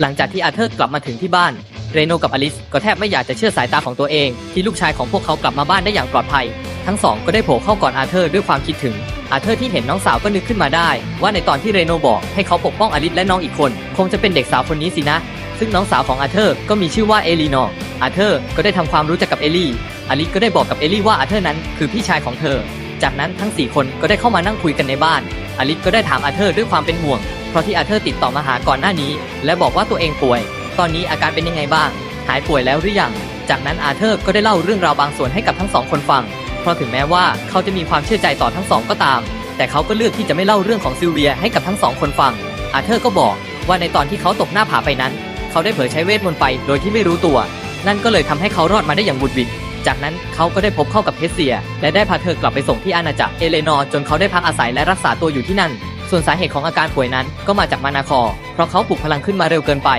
หลังจากที่อาเธอร์กลับมาถึงที่บ้าน เรโนกับอลิสก็แทบไม่อยากจะเชื่อสายตาของตัวเอง ที่ลูกชายของพวกเขากลับมาบ้านได้อย่างปลอดภัย ทั้งสองก็ได้โผล่เข้ากอดอาเธอร์ด้วยความคิดถึง อาเธอร์ที่เห็นน้องสาวก็นึกขึ้นมาได้ ว่าในตอนที่เรโนบอกให้เขาปกป้องอลิสและน้องอีกคน คงจะเป็นเด็กสาวคนนี้สินะ ซึ่งน้องสาวของอาเธอร์ก็มีชื่อว่าเอลีนอร์อาเธอร์ก็ได้ทำความรู้จักกับเอลี่อลิสก็ได้บอกกับเอลี่ว่าอาเธอร์นั้นคือพี่ชายของเธอ จากนั้นทั้ง4คนก็ได้เข้ามานั่งคุยกันในบ้านอลิสก็ได้ถามอาเธอร์ด้วยความเป็นห่วง เพราะที่อาเธอร์ติดต่อมาหาก่อนหน้านี้ และบอกว่าตัวเองป่วย ตอนนี้อาการเป็นยังไงบ้าง หายป่วยแล้วหรือยัง จากนั้นอาเธอร์ก็ได้เล่าเรื่องราวบางส่วนให้กับทั้งสองคนฟัง เพราะถึงแม้ว่าเขาจะมีความเชื่อใจต่อทั้งสองก็ตาม แต่เขาก็เลือกที่จะไม่เล่าเรื่องของซิลเวียให้กับทั้งสองคนฟัง อาเธอร์ก็บอกว่าในตอนที่เขาตกหน้าผาไปนั้น เขาได้เผยใช้เวทมนต์ไปโดยที่ไม่รู้ตัว นั่นก็เลยทำให้เขารอดมาได้อย่างบุดวิดจากนั้นเขาก็ได้พบเข้ากับเฮสเซีย และได้พาเธอกลับไปส่งที่อาณาจักรเอเลนอร์จนเขาได้พักอาศัยและรักษาตัวอยู่ที่นั่น ส่วนสาเหตุของอาการป่วยนั้นก็มาจากมานาคอ เพราะเขาปลุกพลังขึ้นมาเร็วเกินไป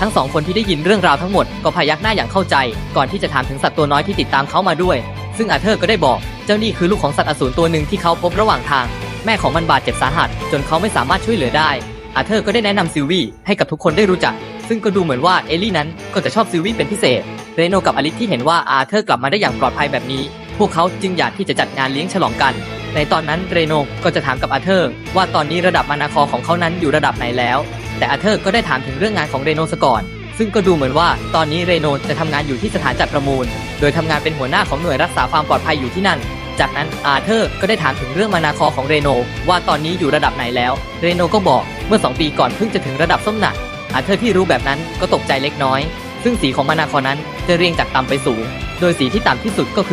ทั้งสองคนที่ได้ยินเรื่องราวทั้งหมดก็พยักหน้าอย่างเข้าใจ ก่อนที่จะถามถึงสัตว์ตัวน้อยที่ติดตามเขามาด้วย ซึ่งอาเธอร์ก็ได้บอก เจ้านี่คือลูกของสัตว์อสูรตัวหนึ่งที่เขาพบระหว่างทาง แม่ของมันบาดเจ็บสาหัส จนเขาไม่สามารถช่วยเหลือได้ อาเธอร์ก็ได้แนะนำซิลวี่ให้กับทุกคนได้รู้จัก ซึ่งก็ดูเหมือนว่าเอลลี่นั้นก็จะชอบซิลวี่เป็นพิเศษ เรโนกับอลิสที่เห็นว่าอาเธอร์กลับมาได้อย่างปลอดภัยแบบนี้ พวกเขาจึงอยากที่จะจัดงานเลี้ยงฉลองกัน ในตอนนั้นเรโนก็จะถามกับอาเธอร์ ว่าตอนนี้ระดับมานาคอของเขานั้นอยู่ระดับไหนแล้ว แต่อาเธอร์ก็ได้ถามถึงเรื่องงานของเรโนซะก่อน ซึ่งก็ดูเหมือนว่าตอนนี้เรโนจะทำงานอยู่ที่สถานจัดประมูล โดยทำงานเป็นหัวหน้าของหน่วยรักษาความปลอดภัยอยู่ที่นั่น จากนั้นอาเธอร์ก็ได้ถามถึงเรื่องมานาคอของเรโนว่าตอนนี้อยู่ระดับไหนแล้ว เรโนก็บอกเมื่อ 2 ปีก่อนเพิ่งจะถึงระดับส้มหนักอาเธอร์ที่รู้แบบนั้นก็ตกใจเล็กน้อย ซึ่งสีของมานาคอนั้นจะเรียงจากต่ำไปสูง โดยสีที่ต่ำที่สุดก็คือ